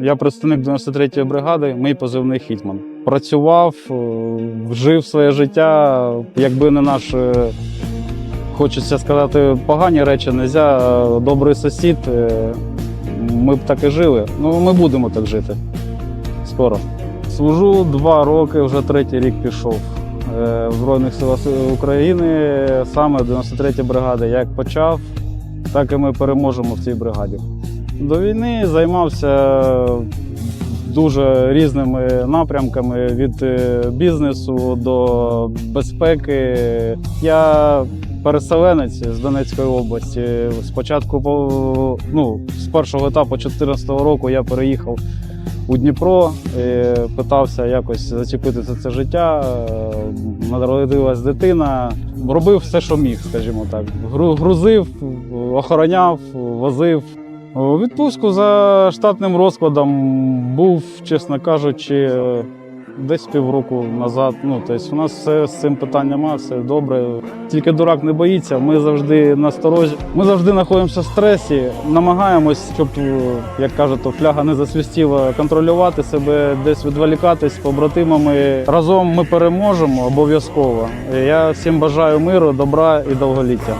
Я представник 93-ї бригади, мій позивний Хітман. Працював, е, жив своє життя. Якби не наш, е, хочеться сказати, погані речі, нельзя, е, добрий сусід. е, Ми б так і жили. Ну, ми будемо так жити. Скоро. Служу два роки, вже третій рік пішов в Збройних силах України, саме 93 бригада. Як почав, так і ми переможемо в цій бригаді. До війни займався дуже різними напрямками від е, бізнесу до безпеки. Я переселенець з Донецької області. Спочатку по- ну, з першого етапу 2014 року я переїхав у Дніпро, питався якось зачепити за це життя. е, Народилась дитина. Робив все, що міг, скажімо так. Грузив, охороняв, возив. У Відпустку за штатним розкладом був, чесно кажучи, десь півроку назад. Ну, тобто у нас все з цим питанням все добре. Тільки дурак не боїться. Ми завжди насторожі. Ми завжди знаходимося в стресі, намагаємось, щоб, як кажуть, фляга не засвістіла, контролювати себе, десь відволікатись побратимами. Разом ми переможемо обов'язково. Я всім бажаю миру, добра і довголіття.